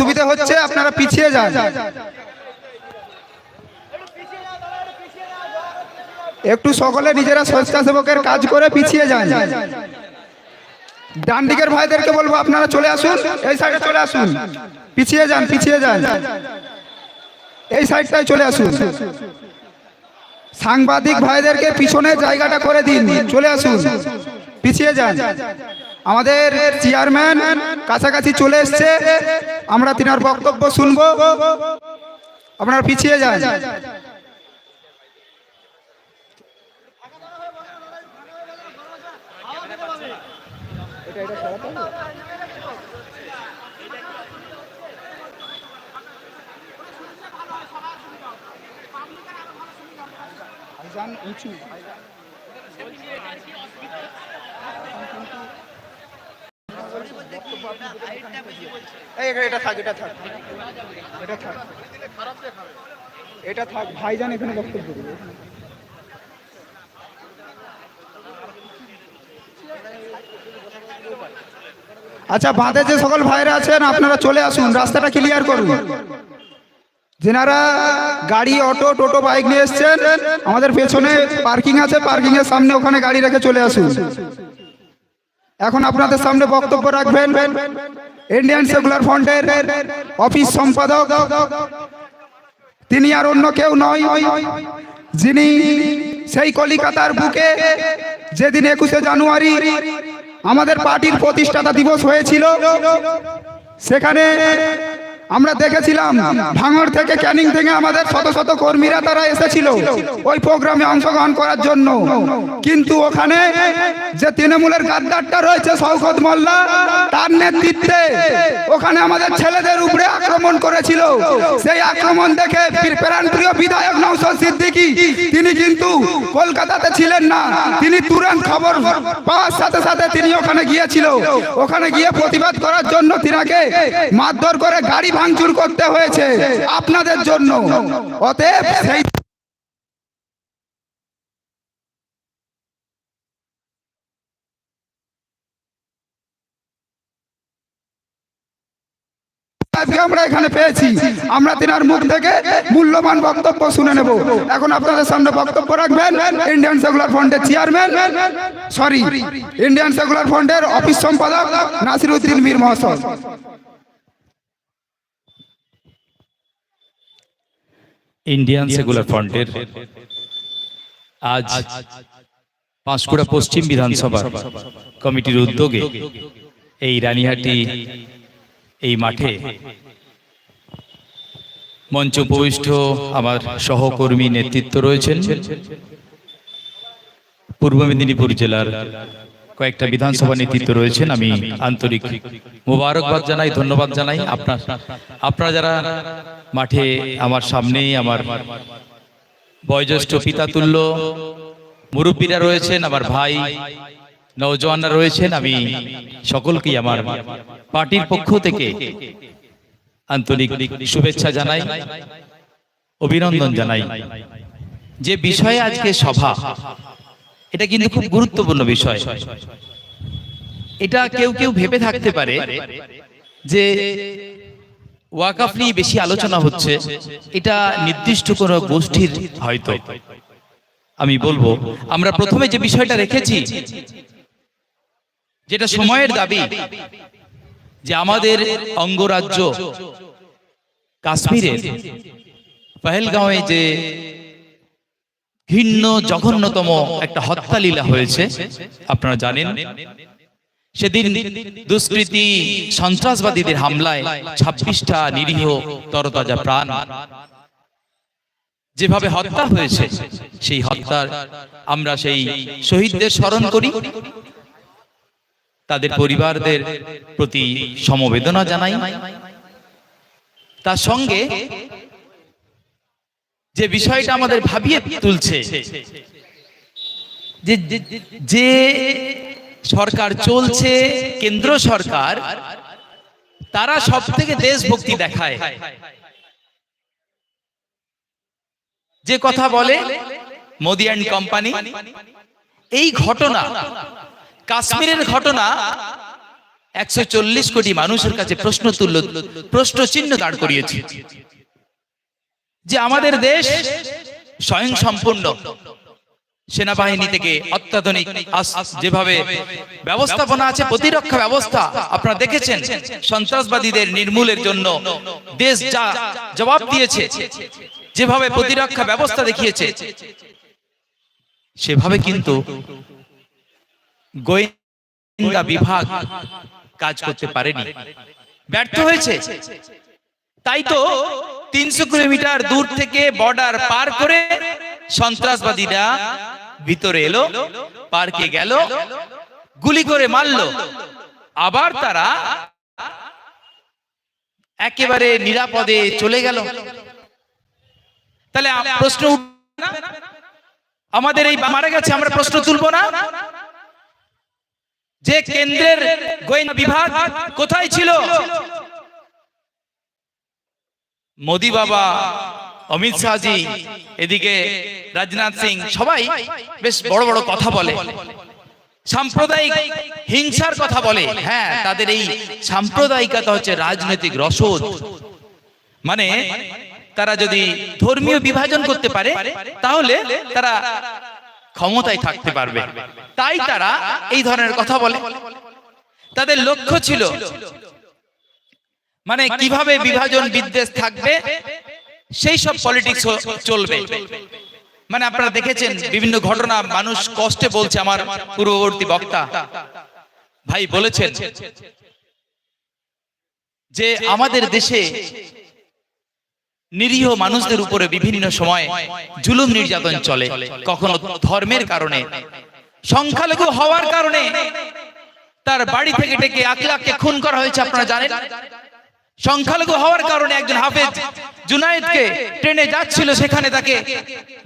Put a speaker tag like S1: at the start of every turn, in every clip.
S1: অসুবিধা হচ্ছে আপনারা পিছিয়ে যান। একটু সকলে নিজেরা স্বেচ্ছাসেবকের কাজ করে পিছিয়ে যান। ডান দিকের ভাইদেরকে বলব, আপনারা চলে আসুন, এই সাইডে চলে আসুন। পিছিয়ে যান পিছিয়ে যান। এই সাইডটায় চলে আসুন। সাংবাদিক ভাইদেরকে পিছনে জায়গাটা করে দিন, চলে আসুন। পিছিয়ে যান। আমাদের চেয়ারম্যান কাছাকাছি চলে এসছে। আমরা তিনার বক্তব্য শুনব। আপনার পিছিয়ে যান। উঁচু। এটা- থাক এখানে বক্তব্য আচ্ছা বাঁধে যে সকল ভাইরা আছেন, আপনারা চলে আসুন, রাস্তাটা ক্লিয়ার করুন। যেনারা গাড়ি, অটো, টোটো, বাইক নিয়ে এসছেন, আমাদের পেছনে পার্কিং আছে পার্কিং এর সামনে ওখানে গাড়ি রেখে চলে আসুন। এখন আপনাদের সামনে বক্তব্য রাখবেন ইন্ডিয়ান সেকুলার ফ্রন্টের অফিস সম্পাদক। তিনি আর অন্য কেউ নয়, যিনি সেই কলিকাতার বুকে যেদিন একুশে জানুয়ারি আমাদের পার্টির প্রতিষ্ঠাতা দিবস হয়েছিল, সেখানে আমরা দেখেছিলাম ভাঙড় থেকে ক্যানিং থেকে আমাদের শত শত কর্মীরা তারা এসেছিল ওই প্রোগ্রামে অংশগ্রহণ করার জন্য। কিন্তু ওখানে যে তৃণমূলের গাদ্দারটা রয়েছে, শওকত মোল্লা, তার নেতৃত্বে ওখানে আমাদের ছেলেদের উপরে আক্রমণ করেছিল। সেই আক্রমণ দেখে প্রাণপ্রিয় বিধায়ক নৌসদ সিদ্দিকী, তিনি কিন্তু কলকাতাতে ছিলেন না, তিনি তুরন্ত খবর পাওয়ার সাথে সাথে তিনি ওখানে গিয়েছিল। ওখানে গিয়ে প্রতিবাদ করার জন্য তিনাকে মারধর করে গাড়ি ভাঙচুর করতে হয়েছে আপনাদের জন্য। অতএব সেই আমরা এখানে পেয়েছি। আমরা তিনার মুখ থেকে মূল্যবান বক্তব্য শুনে নেব। এখন আপনাদের সামনে বক্তব্য রাখবেন ইন্ডিয়ান সেকুলার ফ্রন্টের চেয়ারম্যান সরি ইন্ডিয়ান সেকুলার ফ্রন্টের অফিস সম্পাদক নাসিরউদ্দিন মীর মহাশয়
S2: ইন্ডিয়ান সেকুলার ফ্রন্টের আজ পাঁশকুড়া পশ্চিম বিধানসভা কমিটির উদ্যোগে এই রানীহাটি এই মাঠে মঞ্চ উপবিষ্ট আমার সহকর্মী নেতৃত্ব রয়েছেন। পূর্ব মেদিনীপুর জেলার কয়েকটা বিধানসভা নেতৃত্ব রয়েছেন, আমি আন্তরিক মোবারকবাদ জানাই, ধন্যবাদ জানাই। আপনার, আপনারা যারা মাঠে আমার সামনেই আমার বয়োজ্যেষ্ঠ পিতাতুল্য মুরব্বীরা রয়েছেন, আমার ভাই নওজওয়ানরা রয়েছেন, আমি সকলকেই আমার পার্টির পক্ষ থেকে আন্তরিক শুভেচ্ছা জানাই, অভিনন্দন জানাই। যে বিষয়ে আজকে সভা এটা কিন্তু খুব গুরুত্বপূর্ণ বিষয়। এটা কেউ কেউ ভেবে থাকতে পারে যে ওয়াকাফ নিয়ে বেশি আলোচনা হচ্ছে, এটা নির্দিষ্ট কোনো গোষ্ঠীর হয়তো। আমি বলব, আমরা প্রথমে যে বিষয়টা রেখেছি, যেটা সময়ের দাবি, যে আমাদের অঙ্গরাজ্য কাশ্মীরের, পহেলগাঁওয়ে যে ঘৃণ্য জঘন্যতম একটা হত্যা লীলা হয়েছে। আপনারা জানেন, সেদিন দুষ্কৃতী সন্ত্রাসবাদীদের হামলায় ছাব্বিশটা নিরীহ তরতাজা প্রাণ। যেভাবে হত্যা হয়েছে, সেই হত্যার আমরা সেই শহীদদের স্মরণ করি। তাদের পরিবারদের প্রতি সমবেদনা জানাই। তার সঙ্গে যে বিষয়টা আমাদের ভাবিয়ে তুলছে, যে সরকার চলছে, কেন্দ্র সরকার, তারা সব থেকে দেশভক্তি দেখায়। যে কথা বলে মোদি অ্যান্ড কোম্পানি, এই ঘটনা, কাশ্মীরের ঘটনা, একশো চল্লিশ কোটি মানুষের কাছে প্রশ্ন তুলল, প্রশ্ন চিহ্ন দাঁড় করিয়েছে। যে আমাদের দেশ স্বয়ং সম্পূর্ণ সেনাবাহিনী থেকে অত্যাধুনিক যেভাবে ব্যবস্থাপনা আছে প্রতিরক্ষা ব্যবস্থা আপনারা দেখেছেন সন্ত্রাসবাদীদের নির্মূলের জন্য দেশ যা জবাব দিয়েছে যেভাবে প্রতিরক্ষা ব্যবস্থা দেখিয়েছে সেভাবে কিন্তু গোয়েন্দা বিভাগ কাজ করতে পারেনি। ব্যর্থ হয়েছে। তাই তো তিনশো কিলোমিটার দূর থেকে বর্ডার পার করে সন্ত্রাসবাদীরা ভিতরে এলো, পার্কে গেল, গুলি করে মারলো। আবার তারা একেবারে নিরাপদে চলে গেল। তাহলে প্রশ্ন আমাদের এই মারা গেছে, আমরা প্রশ্ন তুলবো না? যে কেন্দ্রের গোয়েন্দা বিভাগ কোথায় ছিল? মোদি বাবা অমিত শাহজি এদিকে রাজনাথ সিং সবাই বেশ বড় বড় কথা বলে। সাম্প্রদায়িক হিংসার কথা বলে। হ্যাঁ তাদের এই সাম্প্রদায়িকতা হচ্ছে রাজনৈতিক রসদ। মানে তারা যদি ধর্মীয় বিভাজন করতে পারে তাহলে তারা ক্ষমতায় থাকতে পারবে। তাই তারা এই ধরনের কথা বলে। তাদের লক্ষ্য ছিল মানে কীভাবে বিভাজন বিদ্বেষ থাকবে সেই সব পলিটিক্স চলবে। মানে আপনারা দেখেছেন বিভিন্ন ঘটনা মানুষ কষ্টে বলছে আমার পূর্ববর্তী বক্তা। ভাই বলেছেন যে আমাদের দেশে নিরীহ মানুষদের উপরে বিভিন্ন সময় জুলুম নির্যাতন চলে কখনো ধর্মের কারণে সংখ্যালঘু হওয়ার কারণে তার বাড়ি থেকে ডেকে আকলাককে খুন করা হয়েছে আপনারা জানেন? সংখ্যালঘু হওয়ার কারণে একজন হাফেজ জুনায়েদকে ট্রেনে যাচ্ছিল, সেখানে তাকে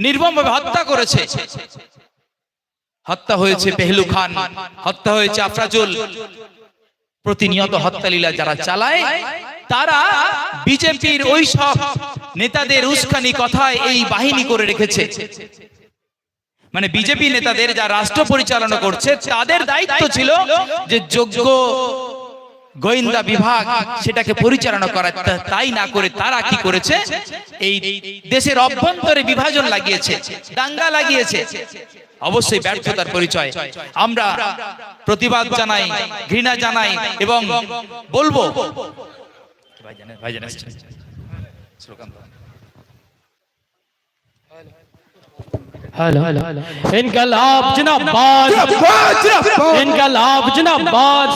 S2: নির্মমভাবে হত্যা করেছে। হত্যা হয়েছে পেহলু খান, হত্যা হয়েছে আফরাজুল। প্রতিনিয়ত হত্যালীলা যারা চালায়, তারা বিজেপির ওই সব নেতাদের উস্কানি কথায় এই বাহিনী করে রেখেছে। মানে বিজেপি নেতাদের যা রাষ্ট্র পরিচালনা করছে, তাদের দায়িত্ব ছিল যে যোগ্য গোয়েন্দা বিভাগ সেটাকে পরিচালনা করা তাই না করে তারা কি করেছে? এই দেশের অভ্যন্তরে বিভাজন লাগিয়েছে দাঙ্গা লাগিয়েছে। অবশ্যই ব্যর্থতার পরিচয়। আমরা প্রতিবাদ জানাই ঘৃণা জানাই এবং বলব। ভাইজান- ভাইজান এসছেন।
S3: इनकलाब जिंदाबाद इनकलाब जिंदाबाद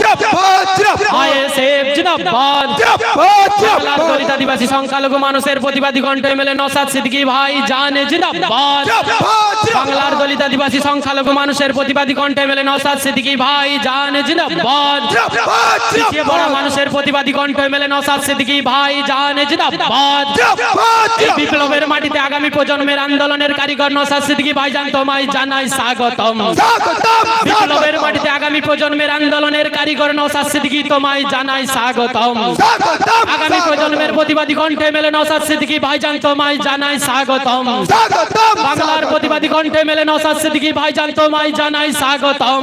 S3: আইএসএফ জিন্দাবাদ বাংলার দলিত আদিবাসী সংখ্যালঘু মানুষের প্রতিবাদী কণ্ঠ এমএলএ নসাদ সিদ্দিকী ভাই জান জিন্দাবাদ বাংলার দলিত আদিবাসী সংখ্যালঘু মানুষের প্রতিবাদী কণ্ঠ এমএলএ নসাদ সিদ্দিকী ভাই জান জিন্দাবাদ পিছিয়ে পড়া মানুষের প্রতিবাদী কণ্ঠ এমএলএ নসাদ সিদ্দিকী ভাই জান জিন্দাবাদ এই বিপ্লবের মাটিতে আগামী প্রজন্মের আন্দোলনের কারিগর নসাদ সিদ্দিকী ভাইজান তোমায় জানাই স্বাগতম। বিপ্লবের মাটিতে আগামী প্রজন্মের আন্দোলনের কারিগর নসাদ সিদ্দিকী তোমায় জানাই স্বাগতম। আগামী প্রজন্মের প্রতিবাদী কণ্ঠে মেলে নসাদ সিদ্দিকী ভাইজান তোমায় জানাই স্বাগতম। বাংলার প্রতিবাদী কণ্ঠে মেলে নসাদ সিদ্দিকী ভাইজান তোমায় জানাই স্বাগতম।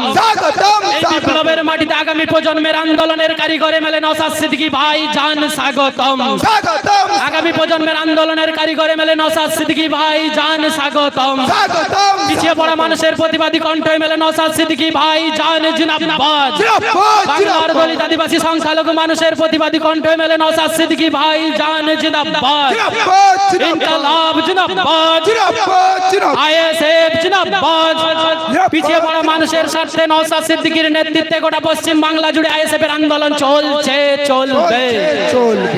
S3: এই বিপ্লবের মাটিতে আগামী প্রজন্মের আন্দোলনের কারিগরে মেলে নসাদ সিদ্দিকী ভাই জান স্বাগতম। আগামী প্রজন্মের আন্দোলনের কারিগরে মেলে নসাদ সিদ্দিকী ভাই জান স্বাগতম। পিছিয়ে পড়া মানুষের প্রতিবাদী কণ্ঠ মেলে নসাদ সিদ্দিকী ভাই জান বাংলার দলিত আদিবাসী সংখ্যালঘু মানুষের প্রতিবাদী কণ্ঠ মেলে নসাদ সিদ্দিকী ভাই জান ইনকালাব আইএসএফ পিছিয়ে পড়া মানুষের স্বার্থে নওশাদ সিদ্দিকীর নেতৃত্বে গোটা পশ্চিম বাংলা জুড়ে আইএসএফ এর আন্দোলন চলছে চলবে।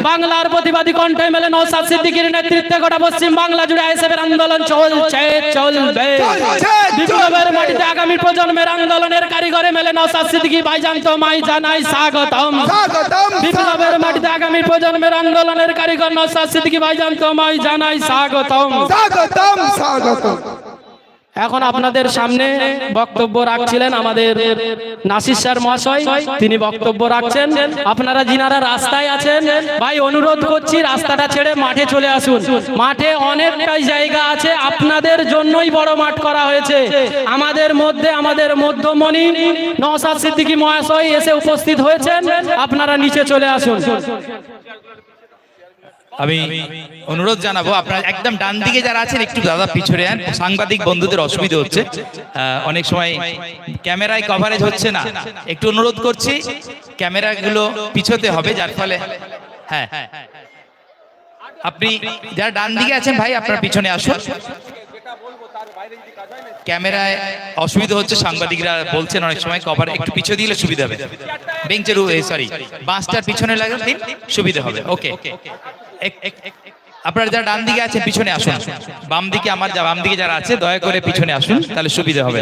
S3: বাংলার প্রতিবাদী কণ্ঠে মেলে নওশাদ সিদ্দিকীর নেতৃত্বে গোটা পশ্চিম বাংলা জুড়ে আইএসএফ এর আন্দোলন চলছে চলবে। বিপ্লবের মাটিতে আগামী প্রজন্মের আন্দোলনের কারিগরে মেলে নওশাদ সিদ্দিকী ভাইজান তোমায় জানাই স্বাগতম। বিপ্লবের মাটিতে আগামী প্রজন্মের আন্দোলনের কারিগর নওশাদ সিদ্দিকী ভাইজান তোমায় জানাই স্বাগতম। এখন আপনাদের সামনে বক্তব্য রাখছিলেন আমাদের নাসির স্যার মহাশয়। তিনি বক্তব্য রাখছেন। আপনারা যিনারা রাস্তায় আছেন, ভাই অনুরোধ করছি রাস্তাটা ছেড়ে মাঠে চলে আসুন। মাঠে অনেকটাই জায়গা আছে, আপনাদের জন্যই বড় মাঠ করা হয়েছে। আমাদের মধ্যে আমাদের মধ্যমণি নওসাদ সিদ্দিকী মহাশয় এসে উপস্থিত হয়েছেন। আপনারা নিচে চলে আসুন।
S2: আমি অনুরোধ জানাব, আপনার একদম ডান দিকে যারা আছেন, একটু দাদা পিছনে আন। সাংবাদিক বন্ধুদের অসুবিধা হচ্ছে। অনেক সময় ক্যামেরায় কভারেজ হচ্ছে না। একটু অনুরোধ করছি, ক্যামেরাগুলো পিছোতে হবে, যার ফলে হ্যাঁ। আপনি যারা ডান দিকে আছেন ভাই, আপনার পিছনে আসুন। ক্যামেরায় অসুবিধা হচ্ছে সাংবাদিকরা বলছেন অনেক সময় কভার একটু পিছিয়ে দিলে সুবিধা হবে। বেঞ্চের সরি বাসটার পিছনে লাগালে দিন সুবিধা হবে। ওকে। আপনারা যারা ডান দিকে আছেন পিছনে আসুন। বাম দিকে আমার যা বাম দিকে যারা আছে দয়া করে পিছনে আসুন তাহলে সুবিধা হবে।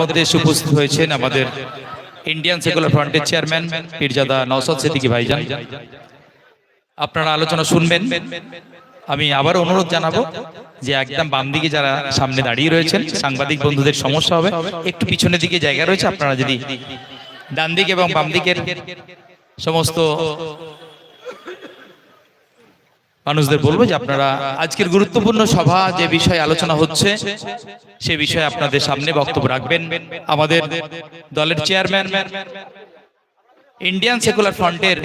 S2: মধ্যে এসে উপস্থিত হয়েছেন আমাদের ইন্ডিয়ান সেকুলার ফ্রন্টের চেয়ারম্যান পীরজাদা নওসাদ সিদ্দিকী ভাইজান। আপনারা আলোচনা শুনবেন। আমি আবার অনুরোধ জানাব যে একদম বাম দিকে যারা সামনে দাঁড়িয়ে রয়েছেন, সাংবাদিক বন্ধুদের সমস্যা হবে, একটু পিছনের দিকে জায়গা রয়েছে, আপনারা যদি ডান দিকে এবং বাম দিকের সমস্ত মানুষদের বলব যে আপনারা আজকের গুরুত্বপূর্ণ সভা যে বিষয়ে আলোচনা হচ্ছে, সে বিষয়ে আপনাদের সামনে বক্তব্য রাখবেন আমাদের দলের চেয়ারম্যান, ইন্ডিয়ান সেকুলার ফ্রন্টের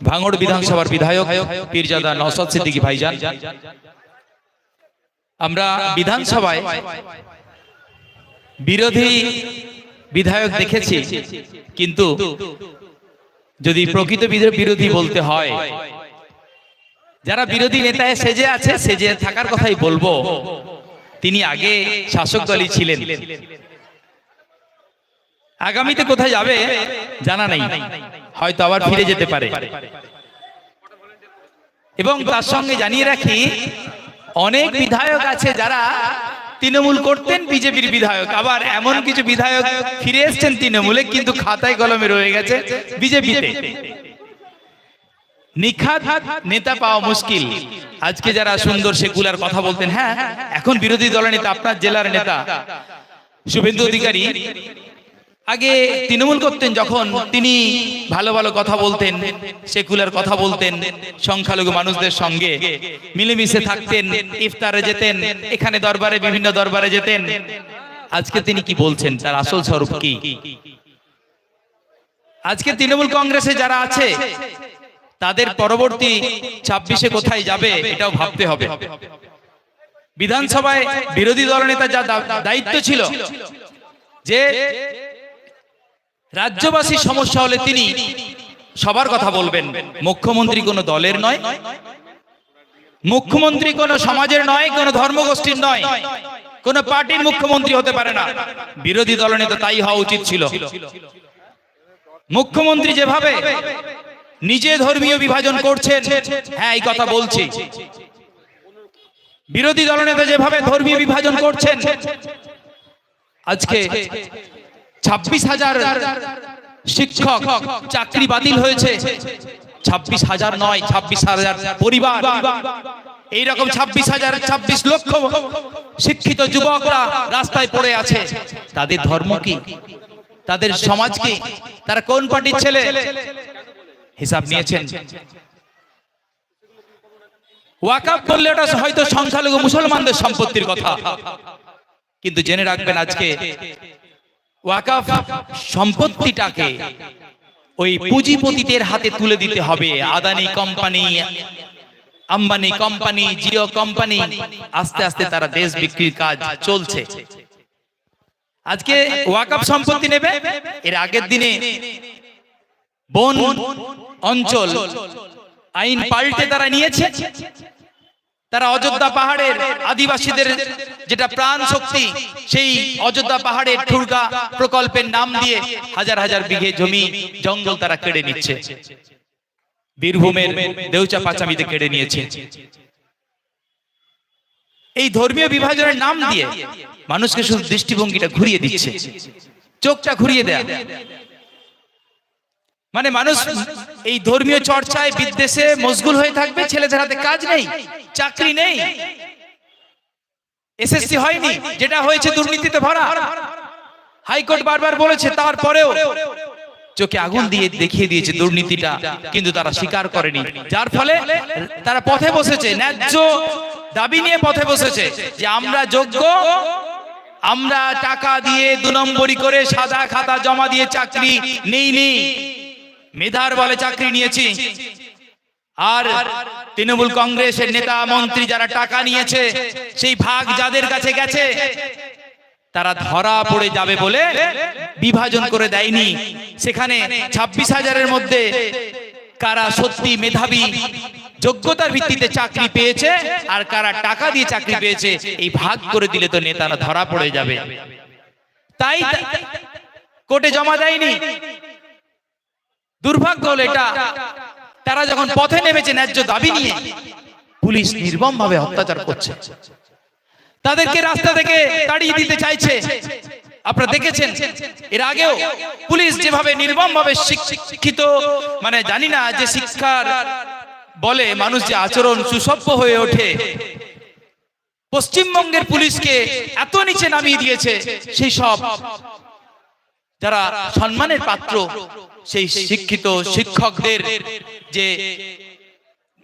S2: ভাঙড় বিধানসভার বিধায়ক পীরজাদা নওসাদ সিদ্দিকী ভাইজান। আমরা বিধানসভায় বিরোধী বিধায়ক দেখেছি কিন্তু যদি প্রকৃত বিরোধী বলতে হয় যারা বিরোধী নেতায় সেজে আছে সেজে থাকার কথাই বলব। তিনি আগে শাসক দলই ছিলেন। আগামীতে কোথায় যাবে জানা নেই। হয়তো আবার ফিরে যেতে পারে। এবং তার সঙ্গে জানিয়ে রাখি, অনেক বিধায়ক আছে যারা তৃণমূল করতেন বিজেপির বিধায়ক, আবার এমন কিছু বিধায়ক ফিরে এসছেন তৃণমূলে, কিন্তু খাতায় কলমে রয়ে গেছে বিজেপিতে। নিখাত নেতা পাওয়া মুশকিল। আজকে যারা সুন্দর সেকুলার কথা বলতেন হ্যাঁ এখন বিরোধী দলের নেতা আপনার জেলার নেতা, শুভেন্দু অধিকারী আগে তৃণমূল করতেন যখন তিনি ভালো ভালো কথা বলতেন, সেকুলার কথা বলতেন, সংখ্যালঘু মানুষদের সঙ্গে মিলেমিশে থাকতেন, ইফতারে যেতেন, এখানে দরবারে, বিভিন্ন দরবারে যেতেন। আজকে তিনি কি বলছেন? তার আসল স্বরূপ কি? আজকে তৃণমূল কংগ্রেসে যারা আছে, তাদের পরবর্তী ছাব্বিশে কোথায় যাবে এটাও ভাবতে হবে। বিধানসভায় বিরোধী দলনেতা যা দায়িত্ব ছিল, যে রাজ্যবাসীর সমস্যা হলে তিনি সবার কথা বলবেন। মুখ্যমন্ত্রী কোনো দলের নয়? মুখ্যমন্ত্রী কোনো সমাজের নয় কোনো ধর্মগোষ্ঠীর নয়। কোনো পার্টির মুখ্যমন্ত্রী হতে পারে না। বিরোধী দলনেতা তাই হওয়া উচিত ছিল। মুখ্যমন্ত্রী যেভাবে নিজে ধর্মীয় বিভাজন করছেন হ্যাঁ এই কথা বলছি। বিরোধী দলনেতা যেভাবে ধর্মীয় বিভাজন করছেন আজকে ছাব্বিশ হাজার শিক্ষক চাকরি বাতিল হয়েছে। ছাব্বিশ হাজার নয়, ছাব্বিশ হাজার পরিবার। এইরকম ছাব্বিশ হাজার, ছাব্বিশ লক্ষ শিক্ষিত যুবকরা রাস্তায় পড়ে আছে। তাদের ধর্ম কি? তাদের সমাজ কি? তারা কোন পার্টির ছেলে? হিসাব নিয়েছেন। ওয়াকাপ করলে ওটা হয়তো সংখ্যালঘু মুসলমানদের সম্পত্তির কথা। কিন্তু জেনে রাখবেন আজকে ওয়াকাফ সম্পত্তিটাকে ওই পুঁজিপতিদের হাতে তুলে দিতে হবে। Adani company, Ambani company, Jio company, আস্তে আস্তে তারা দেশ বিক্রির কাজ চলছে। আজকে ওয়াকাফ সম্পত্তি নেবে? এর আগের দিনে বন অঞ্চল আইন পাল্টে তারা নিয়েছে। তারা অযোধ্যা পাহাড়ের আদিবাসীদের যেটা প্রাণ শক্তি, সেই অযোধ্যা পাহাড়ের ঠুরগা প্রকল্পের নাম দিয়ে হাজার হাজার বিঘে জমি জঙ্গল তারা কেড়ে নিচ্ছে। বীরভূমের দেউচা পাচামিতে কেড়ে নিয়েছে। এই ধর্মীয় বিভাজনের নাম দিয়ে মানুষকে শুধু দৃষ্টিভঙ্গিটা ঘুরিয়ে দিচ্ছে। চোখটা ঘুরিয়ে দেয়। মানে মানুষ এই ধর্মীয় চর্চায় বিদ্বেষে মশগুল হয়ে থাকবে, ছেলেদের হাতে কাজ নেই, চাকরি নেই। এসএসসি হয়নি, যেটা হয়েছে দুর্নীতিতে ভরা। হাইকোর্ট বারবার বলেছে, তারপরেও চোখে আগুন দিয়ে দেখিয়ে দিয়েছে দুর্নীতিটা, কিন্তু তারা স্বীকার করেনি। যার ফলে তারা পথে বসেছে, ন্যায্য দাবি নিয়ে পথে বসেছে যে আমরা যোগ্য, আমরা টাকা দিয়ে দু নম্বরি করে সাদা খাতা জমা দিয়ে চাকরি নেই নেই মেধার বলে চাকরি নিয়েছি। আর তৃণমূল কংগ্রেসের নেতা, মন্ত্রী যারা টাকা নিয়েছে, সেই ভাগ যাদের কাছে গেছে, তারা ধরা পড়ে যাবে বলে বিভাজন করে দেয়নি। সেখানে ছাব্বিশ হাজারের মধ্যে কারা সত্যি মেধাবী, যোগ্যতার ভিত্তিতে চাকরি পেয়েছে আর কারা টাকা দিয়ে চাকরি পেয়েছে, এই ভাগ করে দিলে তো নেতারা ধরা পড়ে যাবে। তাই কোর্টে জমা দেয়নি। দুর্ভাগ্য হলো এটা। তারা যখন পথে নেমেছে ন্যায্য দাবি নিয়ে, পুলিশ নির্মম ভাবে অত্যাচার করছে। তাদেরকে রাস্তা থেকে তাড়িয়ে দিতে চাইছে। আপনারা দেখেছেন, এর আগেও পুলিশ যেভাবে নির্মম ভাবে শিক্ষিত মানে জানি না যে শিক্ষার বলে মানুষ যে আচরণ সুসভ্য হয়ে ওঠে, পশ্চিমবঙ্গের পুলিশকে এত নিচে নামিয়ে দিয়েছে, সেই সব যারা সম্মানের পাত্র, সেই শিক্ষিত শিক্ষকদের যে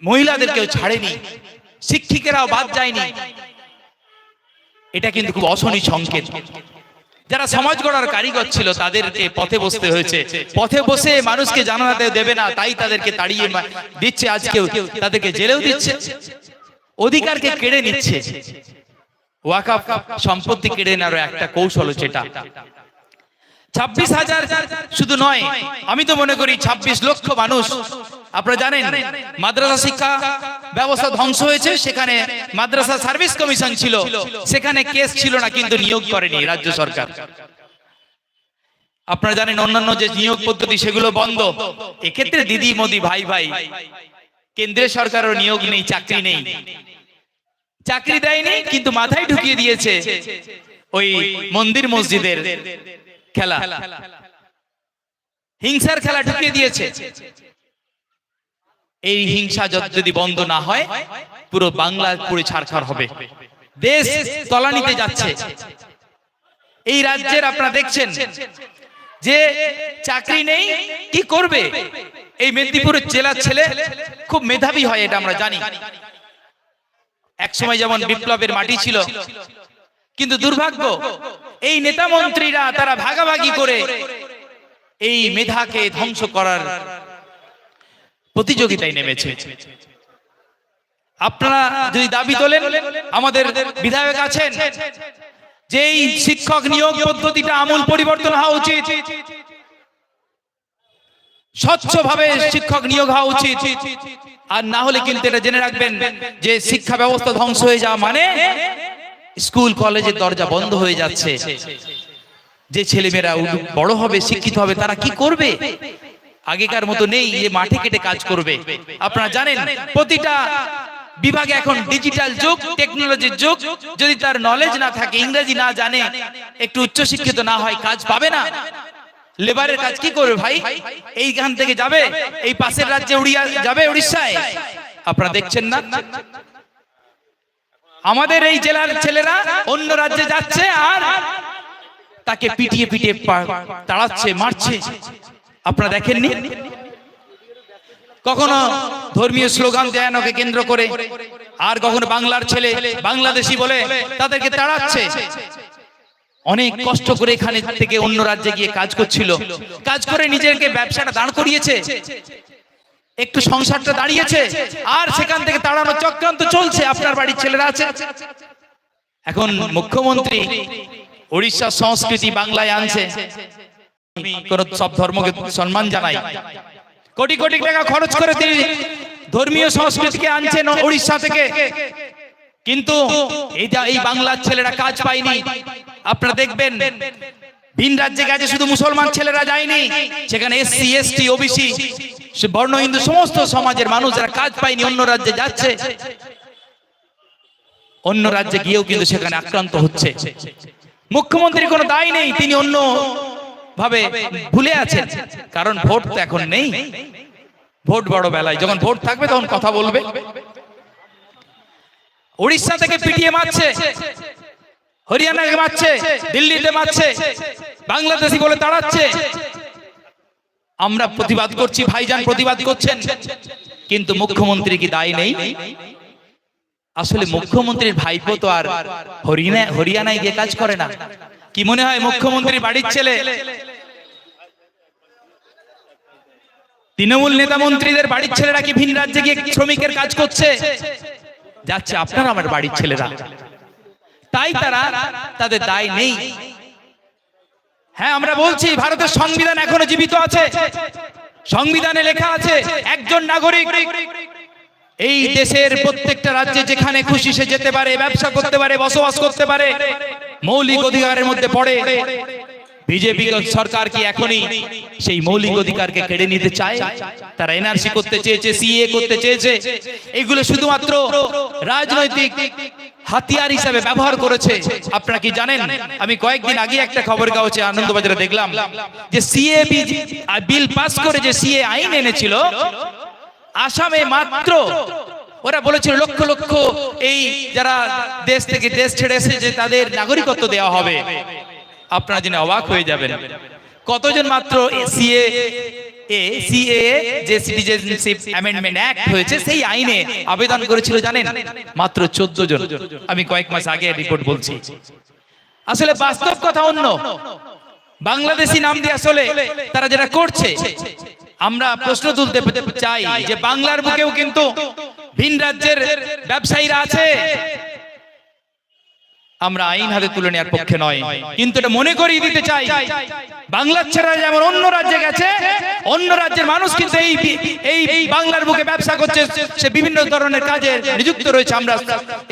S2: মহিলাদেরকেও ছাড়েনি, শিক্ষিকেরাও বাদ যায়নি, এটা কিন্তু খুব অশনি সংকেত। যারা সমাজ গড়ার কারিগর ছিল, তাদেরকে পথে বসতে হয়েছে। পথে বসে মানুষকে জানাতে দেবে না, তাই তাদেরকে তাড়িয়ে দিচ্ছে আজকেও তাদেরকে জেলেও দিচ্ছে, অধিকারকে কেড়ে নিচ্ছে। ওয়াকাফ সম্পত্তি কেড়ে নেওয়ার একটা কৌশল হচ্ছে এটা ছাব্বিশ হাজার শুধু নয়, আমি তো মনে করি ছাব্বিশ লক্ষ মানুষ। আপনারা জানেন, মাদ্রাসা শিক্ষা ব্যবস্থা ধ্বংস হয়েছে, সেখানে মাদ্রাসা সার্ভিস কমিশন ছিল। সেখানে কেস ছিল না, কিন্তু নিয়োগ করেনি রাজ্য সরকার। আপনারা জানেন, অন্যান্য যে নিয়োগ পদ্ধতি, সেগুলো বন্ধ। এক্ষেত্রে দিদি, মোদি, ভাই ভাই, কেন্দ্রের সরকারও নিয়োগ নেই, চাকরি নেই। চাকরি দেয়নি, কিন্তু মাথায় ঢুকিয়ে দিয়েছে ওই মন্দির মসজিদের। খেলা। হিংসার খেলা ঢুকিয়ে দিয়েছে। এই হিংসা যদি বন্ধ না হয়, পুরো বাংলা পুরো ছাড়খাড় হবে। দেশ তলানিতে যাচ্ছে। এই রাজ্যের আপনারা দেখছেন যে চাকরি নেই, কি করবে? এই মেদিনীপুরের জেলার ছেলে খুব মেধাবী হয় এটা আমরা জানি। এক সময় যেমন বিপ্লবের মাটি ছিল কিন্তু দুর্ভাগ্য, এই নেতা মন্ত্রীরা তারা ভাগাভাগি করে এই মেধাকে ধ্বংস করার প্রতিযোগিতায় নেমেছে। আপনারা যদি দাবি তোলেন, আমাদের বিধায়ক আছেন যে এই শিক্ষক নিয়োগ পদ্ধতিটা আমূল পরিবর্তন হওয়া উচিত, স্বচ্ছভাবে শিক্ষক নিয়োগ হওয়া উচিত, আর না হলে কিন্তু এটা জেনে রাখবেন যে শিক্ষা ব্যবস্থা ধ্বংস হয়ে যাওয়া মানে স্কুল কলেজের দরজা বন্ধ হয়ে যাচ্ছে। যে ছেলেমেয়েরা বড় হবে শিক্ষিত হবে তারা কি করবে? আগেকার মতো নেই যে মাঠে কেটে কাজ করবে। আপনারা জানেন প্রতিটা বিভাগে এখন ডিজিটাল যুগ টেকনোলজির যুগ। যদি তার নলেজ না থাকে ইংরেজি না জানে একটু উচ্চ শিক্ষিত না হয় কাজ পাবে না। লেবারের কাজ কি করবে ভাই? এইখান থেকে যাবে এই পাশের রাজ্যে উড়িয়া যাবে উড়িষ্যায়। আপনারা দেখছেন না? আমাদের এই জেলার ছেলেরা অন্য রাজ্যে যাচ্ছে আর তাকে পিটিয়ে পিটিয়ে তাড়াচ্ছে, মারছে। আপনারা দেখেননি? কখনো ধর্মীয় স্লোগান দেয়ানোকে কেন্দ্র করে আর কখনো বাংলার ছেলে, বাংলাদেশি বলে তাদেরকে তাড়াচ্ছে। অনেক কষ্ট করে এখানে থেকে অন্য রাজ্যে গিয়ে কাজ করছিল। কাজ করে নিজেকে ব্যবসাটা দাঁড় করিয়েছে। একটু সংসারটা দাঁড়িয়েছে, আর সেখান থেকে তাড়ানো চক্রান্ত চলছে, আপনার বাড়ির ছেলেরা আছে। এখন মুখ্যমন্ত্রী উড়িষ্যার সংস্কৃতি বাংলায় আনছে। সব ধর্মকে সম্মান জানাই। কোটি কোটি টাকা খরচ করে তিনি ধর্মীয় সংস্কৃতিকে আনছেন উড়িষ্যা থেকে। কিন্তু এই বাংলার ছেলেরা কাজ পায়নি। আপনারা দেখবেন ভিন রাজ্যে গেছে শুধু মুসলমান ছেলেরা যায়নি। সেখানে এসসি, এসটি, ওবিসি বর্ণ হিন্দু সমস্ত সমাজের মানুষ যারা কাজ পায়নি, অন্য রাজ্যে যাচ্ছে। অন্য রাজ্যে গিয়েও কিন্তু সেখানে আক্রান্ত হচ্ছে। মুখ্যমন্ত্রী কোনো দায় নেই, তিনি অন্য ভাবে ভুলে আছেন। কারণ ভোট তো এখন নেই। ভোট বড় বেলায়, যখন ভোট থাকবে তখন কথা বলবে। উড়িষ্যা থেকে পিটিয়ে মারছে। হরিয়ানাকে মারছে দিল্লিতে মারছে বাংলাদেশি বলে তাড়াচ্ছে। আমরা প্রতিবাদ করছি ভাইজান প্রতিবাদ করছেন। কিন্তু মুখ্যমন্ত্রী কি দায় নেই? আসলে মুখ্যমন্ত্রীর ভাইপো তো আর হরিয়ানা হরিয়ানায় গিয়ে কাজ করে না। কি মনে হয় মুখ্যমন্ত্রীর বাড়ির ছেলে? তৃণমূল নেতা মন্ত্রীদের বাড়ির ছেলেরা কি ভিন রাজ্যে গিয়ে শ্রমিকের কাজ করছে? যাচ্ছে আপনার আমার বাড়ির ছেলেরা। তাই তারা তাদের দায় নেই। হ্যাঁ আমরা বলছি ভারতের সংবিধান এখনও জীবিত আছে। সংবিধানে লেখা আছে একজন নাগরিক এই দেশের প্রত্যেকটা রাজ্যে যেখানে খুশি সে যেতে পারে ব্যবসা করতে পারে বসবাস করতে পারে মৌলিক অধিকারের মধ্যে পড়ে। বিজেপি সরকার কি এখনই সেই মৌলিক অধিকারকে কেড়ে নিতে চায়? তারা এনআরসি করতে চেয়েছে সিএ করতে চেয়েছে। এগুলো শুধুমাত্র রাজনৈতিক হাতিয়ার হিসাবে ব্যবহার করেছে। আপনারা কি জানেন? আমি কয়েকদিন আগে একটা খবর কাগজে আনন্দবাজারে দেখলাম যে সিএ বিল পাস করে যে সিএ আইন এনেছিল, আসামে মাত্র ওরা বলেছিল লক্ষ লক্ষ এই যারা দেশ থেকে দেশ ছেড়ে এসেছে, তাদের নাগরিকত্ব দেওয়া হবে। আপনারা জেনে অবাক হয়ে যাবেন। কতজন মাত্র সিএ এ সিএ যে সিটিজেনশিপ অ্যামেন্ডমেন্ট অ্যাক্ট হয়েছে, সেই আইনে আবেদন করেছিল, জানেন? মাত্র চোদ্দ জন। আমি কয়েক মাস আগে রিপোর্ট বলছি। আসলে বাস্তব কথা অন্য। বাংলাদেশি নাম দিয়ে আসলে তারা যেটা করছে, আমরা প্রশ্ন তুলতে চাই যে বাংলার বুকেও কিন্তু ভিন রাজ্যের ব্যবসায়ীরা আছে আমরা আইন হাতে তুলে নেওয়ার পক্ষে নয়। কিন্তু এটা মনে করিয়ে দিতে চাই। বাংলার ছেড়ে যেমন অন্য রাজ্যে গেছে অন্য রাজ্যের মানুষ কিন্তু এই এই এই বাংলার বুকে ব্যবসা করছে সে বিভিন্ন ধরনের কাজে নিযুক্ত রয়েছে। আমরা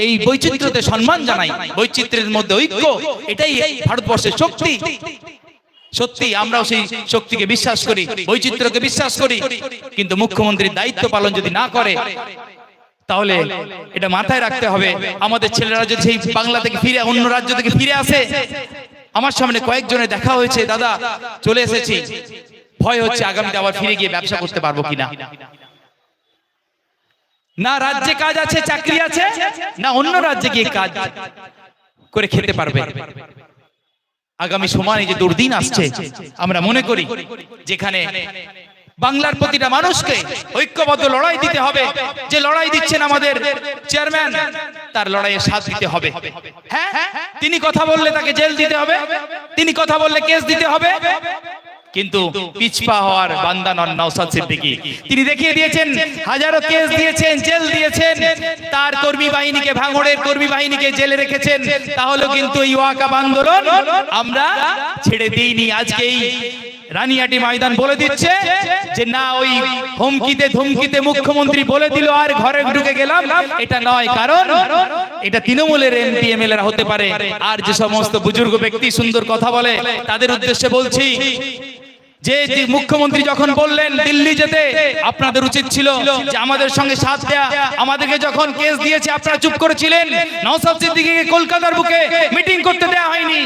S2: এই বৈচিত্র্যতে সম্মান জানাই। বৈচিত্র্যের মধ্যে ঐক্য এটাই ভারতবর্ষের শক্তি। সত্যি আমরাও সেই শক্তিকে বিশ্বাস করি বৈচিত্র্যকে বিশ্বাস করি। কিন্তু মুখ্যমন্ত্রীর দায়িত্ব পালন যদি না করে তাহলে এটা মাথায় রাখতে হবে। আমাদের ছেলেরা যদি সেই বাংলা থেকে ফিরে, অন্য রাজ্য থেকে ফিরে আসে, আমার সামনে কয়েকজনের দেখা হয়েছে, দাদা, চলে এসেছি। ভয় হচ্ছে আগামীতে আবার ফিরে গিয়ে ব্যবসা করতে পারব কিনা। না রাজ্যে কাজ আছে, চাকরি আছে, না অন্য রাজ্যে গিয়ে কাজ করে খেতে পারবে। আগামী সময়ে যে দুর্দিন আসছে, আমরা মনে করি যেখানে বাংলার প্রতিটা মানুষকে ঐক্যবদ্ধ লড়াই দিতে হবে। যে লড়াই দিচ্ছেন আমাদের চেয়ারম্যান, তার লড়াইয়ে সাথ দিতে হবে। হ্যাঁ? তিনি কথা বললে তাকে জেল দিতে হবে। তিনি কথা বললে কেস দিতে হবে। কিন্তু পিছপা হওয়ার বান্দা নন নওসাদ সিদ্দিকী। তিনি দেখিয়ে দিয়েছেন, হাজারো কেস দিয়েছেন, জেল দিয়েছেন। তার কর্মী বাহিনীকে, ভাঙড়ের কর্মী বাহিনীকে জেলে রেখেছেন। তাহলে কিন্তু এই ওয়াকাব আন্দোলন আমরা ছেড়ে দিইনি। আজকেই রানিয়াটি ময়দান বলে দিচ্ছে যে, না, ওই হুমকিতে ধুমকিতে মুখ্যমন্ত্রী বলে দিল আর ঘরে ঢুকে গেলাম। এটা নয়, কারণ এটা তৃণমূলের এমপি এমএলএ হতে পারে। আর যে সমস্ত বুজুর্গ ব্যক্তি সুন্দর কথা বলে, তাদের উদ্দেশ্যে বলছি যে মুখ্যমন্ত্রী যখন বললেন দিল্লি যেতে আপনাদের উচিত ছিল যে আমাদের সঙ্গে সাথ দেয়া। আমাদেরকে যখন কেস দিয়েছে আপনারা চুপ করেছিলেন। নওসাদ সিদ্দিকীকে কলকাতার বুকে মিটিং করতে দেয়া হয়নি।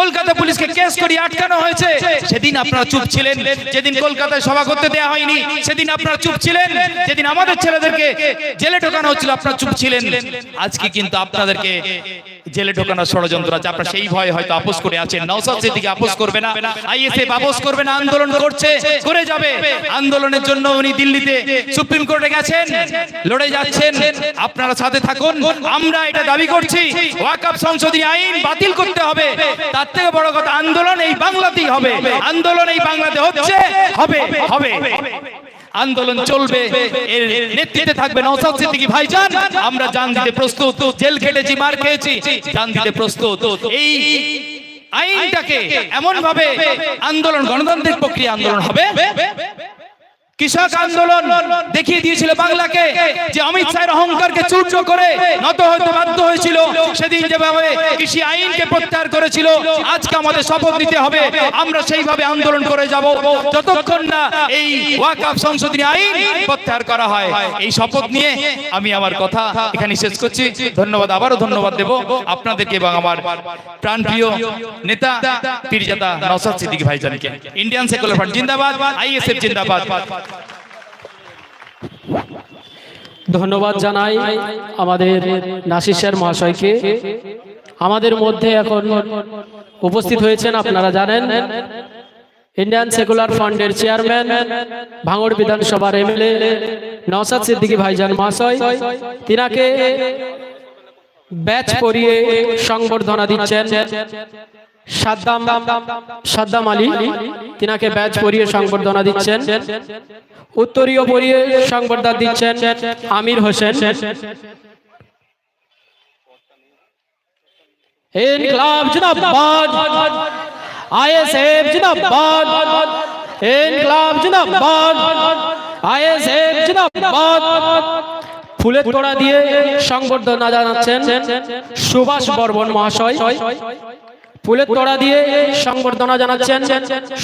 S2: কলকাতা পুলিশকে কেস করিয়ে আটকানো হয়েছে। সেদিন আপনারা চুপ ছিলেন। যেদিন কলকাতায় সভা করতে দেয়া হয়নি। সেদিন আপনারা চুপ ছিলেন। যেদিন আমাদের ছেলেদেরকে জেলে ঢোকানো হচ্ছিল আপনারা চুপ ছিলেন। আজকে কিন্তু আপনাদেরকে জেলে ঢোকানোর ষড়যন্ত্র আছে। আপনারা সেই ভয়ে হয়তো আপোষ করে আছেন। নওসাদ সিদ্দিকী আপোষ করবে না। আইএসএফ আপোষ করবে না। আন্দোলন করছে। করে যাবে। আন্দোলনের জন্য উনি দিল্লিতে সুপ্রিম কোর্টে গেছেন। লড়ে যাচ্ছেন। আপনারা সাথে থাকুন। আমরা এটা দাবি করছি। ওয়াকআপ সংশোধনী আইন বাতিল করতে হবে। তার থেকে বড় কথা, আন্দোলন এই বাংলাতেই হবে। আন্দোলন এই বাংলাতে হচ্ছে। হবে। হবে। আন্দোলন চলবে, এর নেতৃত্বে থাকবে নওসাদ সিদ্দিকী ভাইজান। আমরা জান দিতে প্রস্তুত, জেল খেটেছি, মার খেয়েছি। জান দিতে প্রস্তুত। এই আইনটাকে এমন ভাবে আন্দোলন, গণতান্ত্রিক প্রক্রিয়া আন্দোলন হবে কৃষক আন্দোলন দেখিয়ে দিয়েছিল বাংলাকে যে অমিত শাহের অহংকারকে চূর্ণ করে নত হতে বাধ্য হয়েছিল। সেদিন যেভাবে কৃষি আইনকে প্রত্যাহার করেছিল, আজকে আমাদের শপথ নিতে হবে। আমরা সেইভাবে আন্দোলন করে যাব। যতক্ষণ না এই ওয়াকআপ সংশোধনী আইন প্রত্যাহার করা হয়। এই শপথ নিয়ে আমি আমার কথা এখানে শেষ করছি। ধন্যবাদ, আবারও ধন্যবাদ দেব আপনাদেরকে এবং আমার প্রাণপ্রিয় নেতা, পীরজাদা নওসাদ সিদ্দিকী ভাইজানকে। ইন্ডিয়ান সেকুলার ফ্রন্ট, জিন্দাবাদ, আইএসএফ, জিন্দাবাদ।
S3: ধন্যবাদ জানাই আমাদের নাসির স্যার মহাশয়কে। আমাদের মধ্যে এখন উপস্থিত হয়েছেন আপনারা জানেন ইন্ডিয়ান সেকুলার ফান্ডের চেয়ারম্যান ভাঙড় বিধানসভার এমএলএ নওসাদ সিদ্দিকী ভাইজান মহাশয়। তিনাকে ব্যাচ পরিয়ে সংবর্ধনা দিচ্ছেন। সংবর্ধনা দিচ্ছেন। উত্তরীয় সংবর্ধনা দিচ্ছেন আমির হোসেন। ফুলের তোড়া দিয়ে সংবর্ধনা জানাচ্ছেন সুভাষ বর্মন মহাশয়। ফুলের তোড়া দিয়ে সংবর্ধনা জানাচ্ছেন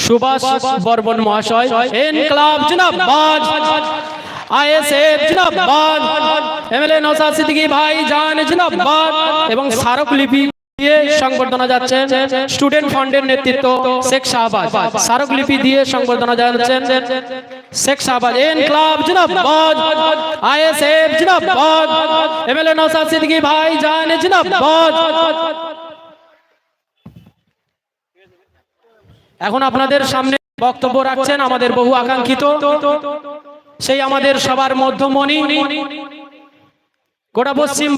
S3: সুভাষ বর্মন মহাশয়। ইনকলাব জিন্দাবাদ। আইএসএফ জিন্দাবাদ। এমএলএ নওসাদ সিদ্দিকী ভাই জান জিন্দাবাদ। এবং স্মারকলিপি দিয়ে সংবর্ধনা যাচ্ছেন স্টুডেন্ট ফান্ডের নেতৃত্ব শেখ শাহবাজ। স্মারকলিপি দিয়ে সংবর্ধনা জানাচ্ছেন শেখ শাহবাজ। ইনকলাব জিন্দাবাদ। আইএসএফ জিন্দাবাদ। এমএলএ নওসাদ সিদ্দিকী ভাই জান জিন্দাবাদ। এখন আপনাদের সামনে বক্তব্য রাখছেন আমাদের বহু আকাঙ্ক্ষিত সেই আমাদের সবার মধ্যমণি গোটা পশ্চিম